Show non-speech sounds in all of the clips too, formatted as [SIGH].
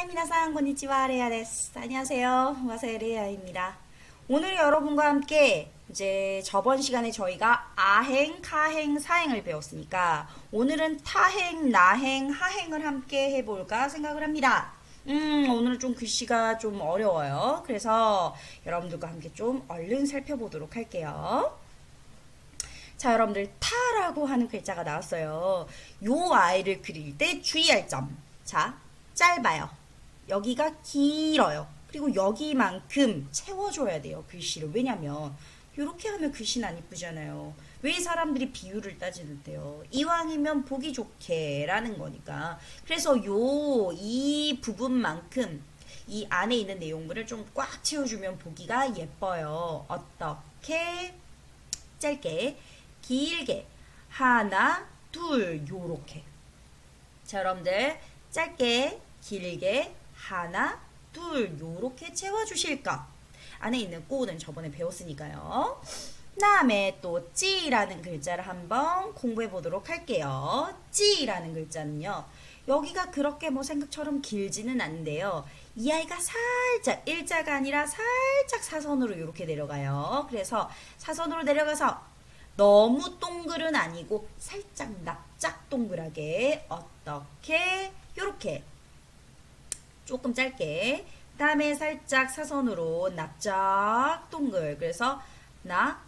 하이 미나상 konnichiwa 레아 데스. 안녕하세요. 와세 레아입니다. 오늘 여러분과 함께 이제 저번 시간에 저희가 아행, 카행, 사행을 배웠으니까 오늘은 타행, 나행, 하행을 함께 해볼까 생각을 합니다. 음, 오늘은 좀 글씨가 좀 어려워요. 그래서 여러분들과 함께 좀 얼른 살펴보도록 할게요. 자, 여러분들 타라고 하는 글자가 나왔어요. 요 아이를 그릴 때 주의할 점. 자, 짧아요. 여기가 길어요. 그리고 여기만큼 채워줘야 돼요. 글씨를. 왜냐면 이렇게 하면 글씨는 안 이쁘잖아요. 왜 사람들이 비율을 따지는데요? 이왕이면 보기 좋게라는 거니까. 그래서 요 이 부분만큼 이 안에 있는 내용물을 좀 꽉 채워주면 보기가 예뻐요. 어떻게? 짧게, 길게, 하나, 둘, 요렇게. 자, 여러분들, 짧게, 길게, 하나, 둘, 요렇게 채워주실까? 안에 있는 꼬는 저번에 배웠으니까요. 다음에 또 찌라는 글자를 한번 공부해 보도록 할게요. 찌라는 글자는요. 여기가 그렇게 뭐 생각처럼 길지는 않은데요. 이 아이가 살짝 일자가 아니라 살짝 사선으로 이렇게 내려가요. 그래서 사선으로 내려가서 너무 동글은 아니고 살짝 납작 동글하게 어떻게 요렇게 조금 짧게 다음에 살짝 사선으로 납작 동글 그래서 나,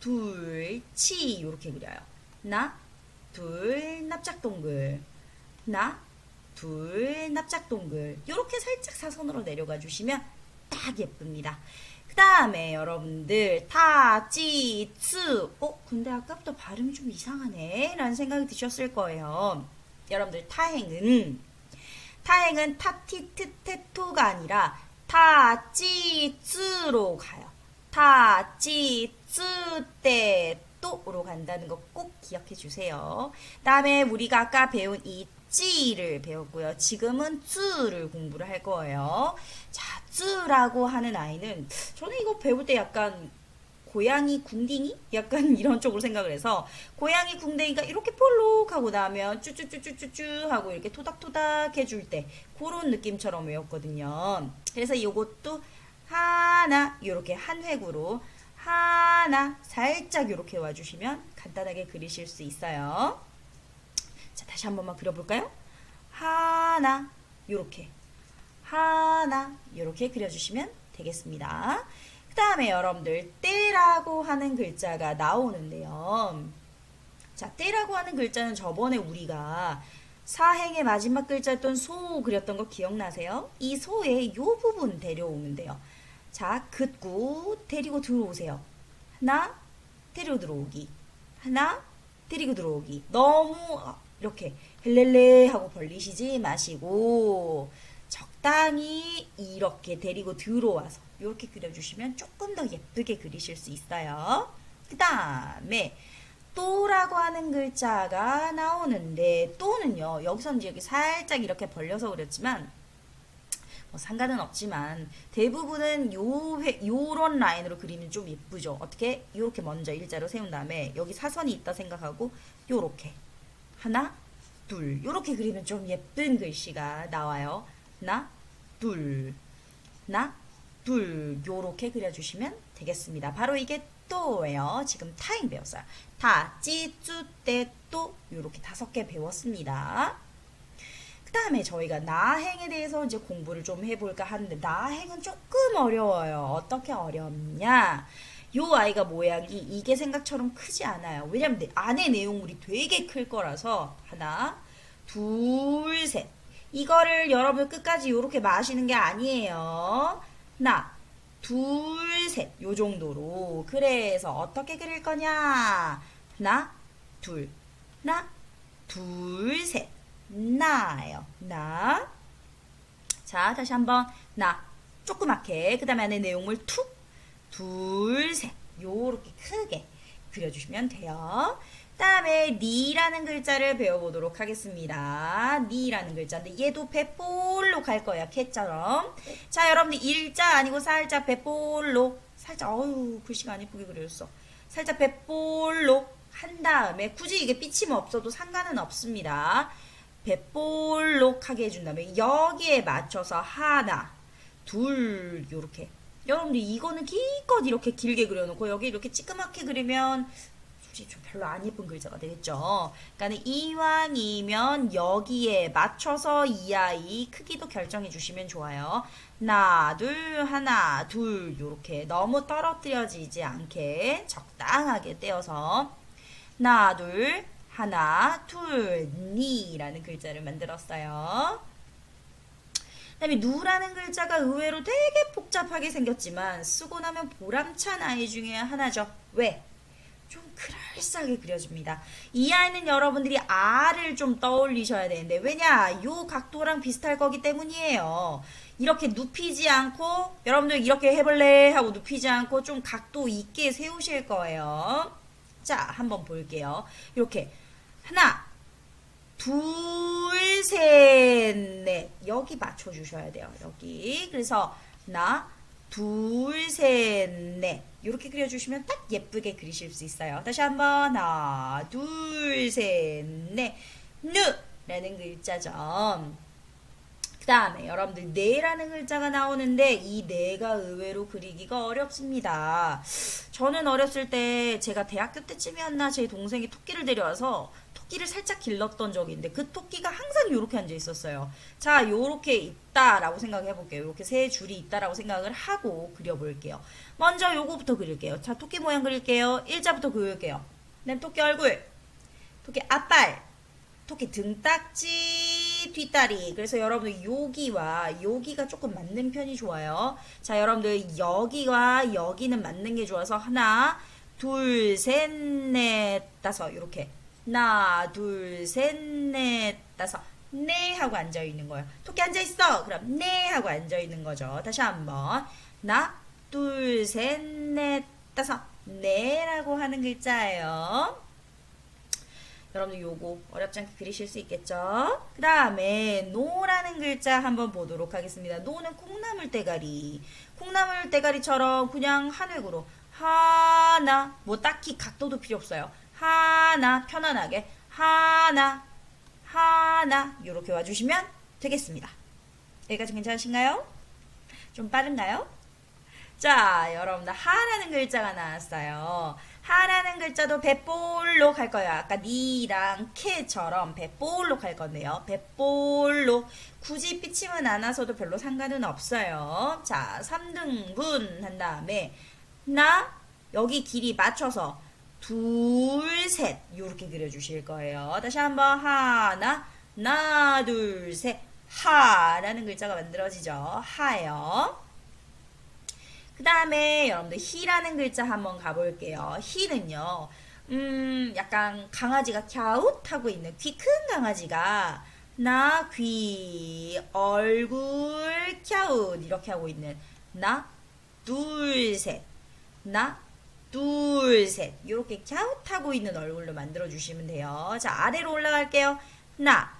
둘, 치 이렇게 그려요. 나, 둘, 납작 동글 나, 둘, 납작 동글 이렇게 살짝 사선으로 내려가 주시면 딱 예쁩니다. 그 다음에 여러분들 타, 찌, 츠 어? 근데 아까부터 발음이 좀 이상하네 라는 생각이 드셨을 거예요. 여러분들 타행은 타행은 타티트테토가 아니라 타찌쯔로 가요. 타찌쯔때또로 간다는 거 꼭 기억해 주세요. 다음에 우리가 아까 배운 이 찌를 배웠고요. 지금은 쯔를 공부를 할 거예요. 자, 쯔라고 하는 아이는 저는 이거 배울 때 약간 고양이 궁딩이? 약간 [LAUGHS] 이런 쪽으로 생각을 해서 고양이 궁뎅이가 이렇게 볼록하고 나면 쭈쭈쭈쭈쭈쭈 하고 이렇게 토닥토닥 해줄 때 그런 느낌처럼 외웠거든요. 그래서 이것도 하나 이렇게 한 획으로 하나 살짝 이렇게 와주시면 간단하게 그리실 수 있어요. 자 다시 한 번만 그려볼까요? 하나 이렇게 하나 이렇게 그려주시면 되겠습니다. 그 다음에 여러분들 때라고 하는 글자가 나오는데요. 자, 때라고 하는 글자는 저번에 우리가 사행의 마지막 글자였던 소 그렸던 거 기억나세요? 이 소의 요 부분 데려오면 돼요. 자, 긋고 데리고 들어오세요. 하나, 데리고 들어오기. 하나, 데리고 들어오기. 너무 이렇게 헬렐레 하고 벌리시지 마시고 적당히 이렇게 데리고 들어와서 이렇게 그려주시면 조금 더 예쁘게 그리실 수 있어요. 그 다음에 또라고 하는 글자가 나오는데 또는요 여기서는 여기 살짝 이렇게 벌려서 그렸지만 뭐 상관은 없지만 대부분은 요 회, 요런 라인으로 그리면 좀 예쁘죠. 어떻게 요렇게 먼저 일자로 세운 다음에 여기 사선이 있다 생각하고 요렇게 하나 둘 요렇게 그리면 좀 예쁜 글씨가 나와요. 하나 둘 하나 둘 요렇게 그려주시면 되겠습니다. 바로 이게 또예요. 지금 타임 배웠어요. 타, 찌, 쭈, 때, 또 요렇게 다섯 개 배웠습니다. 그 다음에 저희가 나행에 대해서 이제 공부를 좀 해볼까 하는데 나행은 조금 어려워요. 어떻게 어렵냐? 요 아이가 모양이 이게 생각처럼 크지 않아요. 왜냐면 내- 안에 내용물이 되게 클 거라서 하나, 둘, 셋. 이거를 여러분 끝까지 이렇게 마시는 게 아니에요. 하나, 둘, 셋. 요 정도로. 그래서 어떻게 그릴 거냐? 하나, 둘, 하나, 둘, 셋. 나예요. 나. 자, 다시 한번 나. 조그맣게. 그 다음에 안에 내용물 툭. 둘, 셋. 요렇게 크게 그려주시면 돼요. 다음에 니라는 글자를 배워보도록 하겠습니다. 니라는 글자인데 얘도 배볼로 갈 거예요. 캐처럼. 자, 여러분들 일자 아니고 살짝 배볼로 살짝 어유 글씨가 안 예쁘게 그려졌어. 살짝 배볼로 한 다음에 굳이 이게 삐침 없어도 상관은 없습니다. 배볼록하게 해준 다음에 여기에 맞춰서 하나, 둘 요렇게. 여러분들 이거는 기껏 이렇게 길게 그려놓고 여기 이렇게 찌끄맣게 그리면 솔직히 좀 별로 안 예쁜 글자가 되겠죠. 그러니까 이왕이면 여기에 맞춰서 이 아이 크기도 결정해 주시면 좋아요. 하나, 둘, 하나, 둘 요렇게 너무 떨어뜨려지지 않게 적당하게 떼어서 하나, 둘, 하나, 둘, 니라는 글자를 만들었어요. 그다음에 누라는 글자가 의외로 되게 복잡하게 생겼지만 쓰고 나면 보람찬 아이 중에 하나죠. 왜? 좀 그럴싸하게 그려집니다. 이 아이는 여러분들이 알을 좀 떠올리셔야 되는데 왜냐? 요 각도랑 비슷할 거기 때문이에요. 이렇게 눕히지 않고 여러분들 이렇게 해볼래 하고 눕히지 않고 좀 각도 있게 세우실 거예요. 자, 한번 볼게요. 이렇게 하나, 둘, 셋, 넷. 여기 맞춰주셔야 돼요. 여기. 그래서 하나, 둘, 셋, 넷. 이렇게 그려주시면 딱 예쁘게 그리실 수 있어요. 다시 한번 하나, 둘, 셋, 넷. 누! 라는 글자죠. 그 다음에 여러분들 네라는 글자가 나오는데 이 네가 의외로 그리기가 어렵습니다. 저는 어렸을 때 제가 대학교 때쯤이었나 제 동생이 토끼를 데려와서 토끼를 살짝 길렀던 적이 있는데 그 토끼가 항상 이렇게 앉아 있었어요. 자, 요렇게 있다라고 생각해 볼게요. 이렇게 세 줄이 있다라고 생각을 하고 그려 볼게요. 먼저 요거부터 그릴게요. 자, 토끼 모양 그릴게요. 일자부터 그릴게요. 그다음 토끼 얼굴, 토끼 앞발, 토끼 등딱지, 뒷다리. 그래서 여러분들 여기와 여기가 조금 맞는 편이 좋아요. 자, 여러분들 여기와 여기는 맞는 게 좋아서 하나, 둘, 셋, 넷, 다섯 이렇게 하나, 둘, 셋, 넷, 다섯 네 하고 앉아 있는 거예요. 토끼 앉아 있어. 그럼 네 하고 앉아 있는 거죠. 다시 한번 하나, 둘, 셋, 넷, 다섯 네라고 하는 글자예요. 여러분들 요거 어렵지 않게 그리실 수 있겠죠? 그 다음에 노라는 글자 한번 보도록 하겠습니다. 노는 콩나물 대가리. 콩나물 대가리처럼 그냥 한 획으로 하나 뭐 딱히 각도도 필요 없어요. 하나 편안하게 하나 하나 이렇게 와주시면 되겠습니다. 여기까지 괜찮으신가요? 좀 빠른가요? 자, 여러분들 하라는 글자가 나왔어요. 하라는 글자도 배볼로 갈 거예요. 아까 니랑 캐처럼 배볼로 갈 건데요. 배볼로 굳이 삐침은 않아서도 별로 상관은 없어요. 자, 3등분 한 다음에 나 여기 길이 맞춰서 둘, 셋 이렇게 그려주실 거예요. 다시 한번 하나, 하나, 둘, 셋 하라는 글자가 만들어지죠. 하요. 그 다음에 여러분들 히라는 글자 한번 가볼게요. 히는요, 음, 약간 강아지가 갸웃하고 있는 귀 큰 강아지가 나, 귀, 얼굴, 갸웃 이렇게 하고 있는 나, 둘, 셋, 나, 둘, 셋 이렇게 갸웃하고 있는 얼굴로 만들어 주시면 돼요. 자, 아래로 올라갈게요. 하나,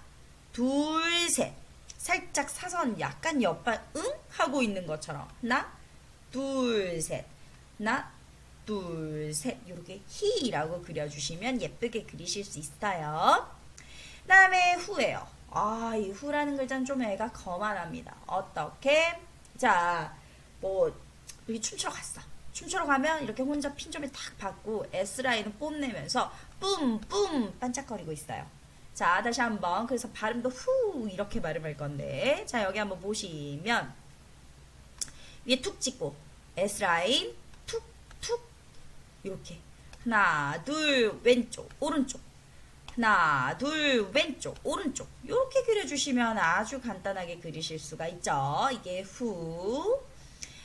둘, 셋 살짝 사선 약간 옆발 응? 하고 있는 것처럼 하나, 둘, 셋. 하나, 둘, 셋. 이렇게 히라고 그려주시면 예쁘게 그리실 수 있어요. 그 다음에 후예요. 아, 이 후라는 글자는 좀 애가 거만합니다. 어떻게? 자, 뭐, 여기 춤추러 갔어. 춤추러 가면 이렇게 혼자 핀점을 탁 받고 S라인을 뽐내면서 뿜뿜 반짝거리고 있어요. 자, 다시 한번. 그래서 발음도 후 이렇게 발음할 건데. 자, 여기 한번 보시면 위에 툭 찍고 S라인 툭 툭 이렇게 하나 둘 왼쪽 오른쪽 하나 둘 왼쪽 오른쪽 이렇게 그려주시면 아주 간단하게 그리실 수가 있죠 이게 후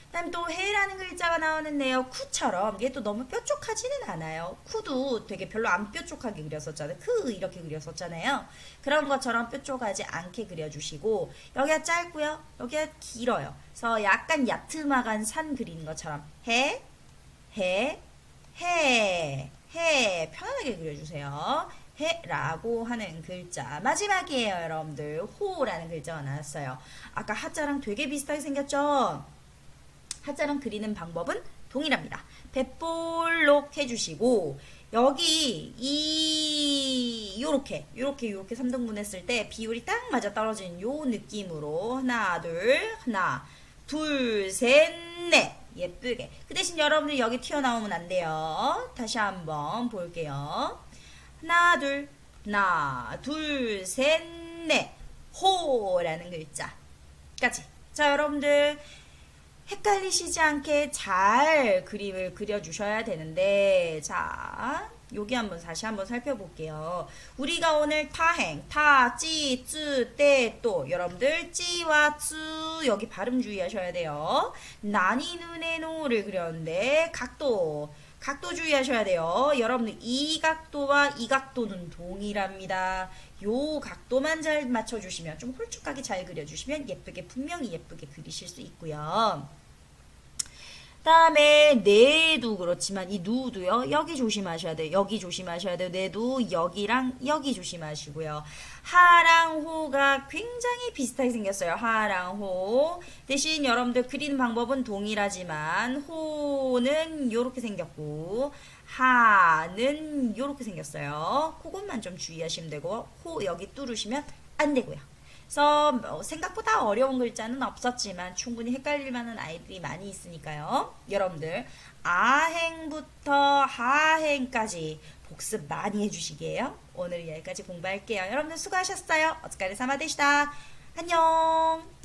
그다음 또 해라는 글자가 나오는데요 쿠처럼 이게 또 너무 뾰족하지는 않아요. 쿠도 되게 별로 안 뾰족하게 그렸었잖아요. 크 이렇게 그렸었잖아요. 그런 것처럼 뾰족하지 않게 그려주시고 여기가 짧고요. 여기가 길어요. 그래서 약간 야트막한 산 그리는 것처럼 해, 해, 해, 해 편안하게 그려주세요. 해라고 하는 글자. 마지막이에요 여러분들. 호라는 글자가 나왔어요. 아까 하자랑 되게 비슷하게 생겼죠 하자랑 그리는 방법은 동일합니다. 배볼록 해주시고 여기 이 요렇게 요렇게 요렇게 3등분 했을 때 비율이 딱 맞아 떨어지는 요 느낌으로 하나 둘 하나 둘 셋 넷. 예쁘게. 그 대신 여러분들 여기 튀어나오면 안 돼요. 다시 한번 볼게요. 하나 둘 하나 둘 셋 넷. 호라는 글자까지. 자 여러분들 헷갈리시지 않게 잘 그림을 그려주셔야 되는데, 자, 여기 한번 다시 한번 살펴볼게요. 우리가 오늘 타행, 타, 찌, 쯔, 때, 또, 여러분들, 찌와 쯔, 여기 발음 주의하셔야 돼요. 나니, 눈에, 노를 그렸는데, 각도, 각도 주의하셔야 돼요. 여러분들, 이 각도와 이 각도는 동일합니다. 요 각도만 잘 맞춰주시면, 좀 홀쭉하게 잘 그려주시면 예쁘게, 분명히 예쁘게 그리실 수 있고요. 다음에 내도 그렇지만 이 누도요 여기 조심하셔야 돼요. 여기 조심하셔야 돼요. 내도 여기랑 여기 조심하시고요. 하랑 호가 굉장히 비슷하게 생겼어요. 하랑 호. 대신 여러분들 그리는 방법은 동일하지만 호는 요렇게 생겼고 하는 요렇게 생겼어요. 그것만 좀 주의하시면 되고 호 여기 뚫으시면 안 되고요 그래서 뭐 생각보다 어려운 글자는 없었지만 충분히 헷갈릴 만한 아이들이 많이 있으니까요. 여러분들 아행부터 하행까지 복습 많이 해주시게요. 오늘 여기까지 공부할게요. 여러분들 수고하셨어요. 어츠카레 사마 되시다. 안녕.